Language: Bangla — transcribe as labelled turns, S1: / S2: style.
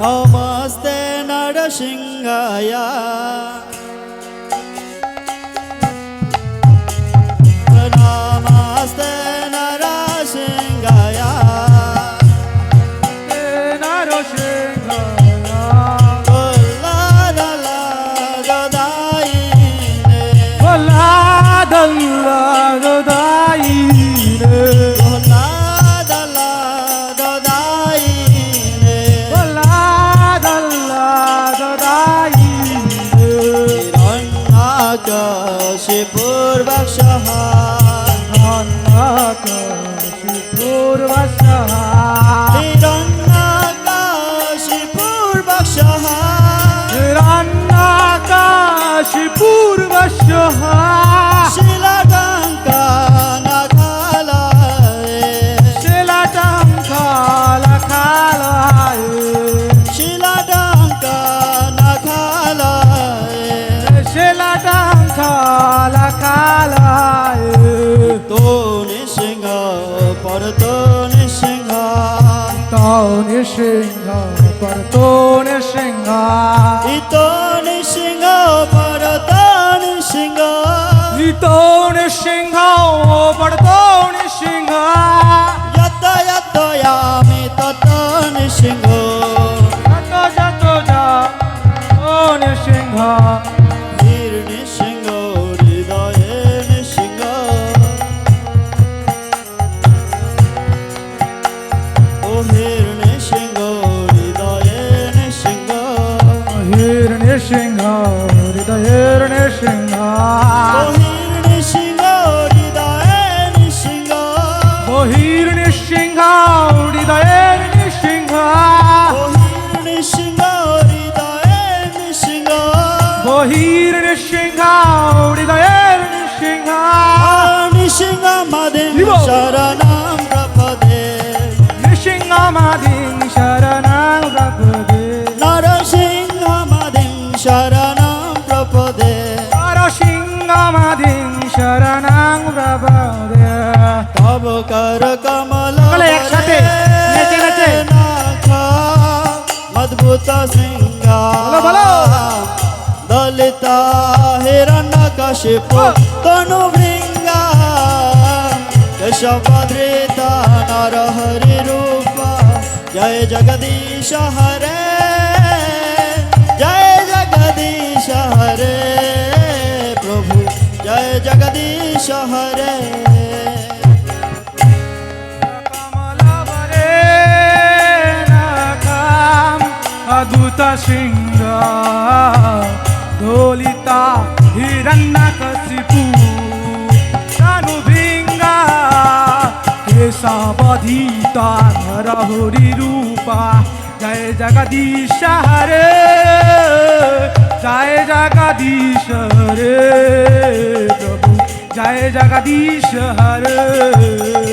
S1: నమస్తే నరసింహయ কাশীপুরবাক সহায়। রঙ্গা
S2: কাশীপুরবাক
S1: সহায়। রঙ্গা
S2: কাশীপুরবাক
S1: সহায়। রঙ্গা
S2: কাশীপুরবাক
S1: সহায়। শিলা पर तो निसिंह
S2: तो निसिंह पर तो निसिंह
S1: इतो निसिंह पर तो निसिंह
S2: तो निसिंह पर तो निसिंह নিসিংহ হৃদয়ের নিসিংহ
S1: বহির নিসিংহ
S2: হৃদয়ের নিসিংহ
S1: বহির নিসিংহ
S2: হৃদয়ের নিসিংহ
S1: নিসিংহ
S2: শরণাং প্রপদে
S1: তব কর কমল
S2: একসাথে, নেচে নেচে।
S1: অদ্ভুত সিংহ
S2: বলো।
S1: দলিত হিরণ্য কশিপ তনু ভৃঙ্গ কেশবধৃত নর হরি রূপ জয় জগদীশ হরে জগদীশ হরে।
S2: অদ্ভুত সিংহ দোলিতা হিরণ্যকশিপু। তানু ভৃঙ্গা কেশবধিতা নরহরি রূপা। জয় জগদীশ হরে, জয় জগদীশ হরে। জয় জগদীশ হরে।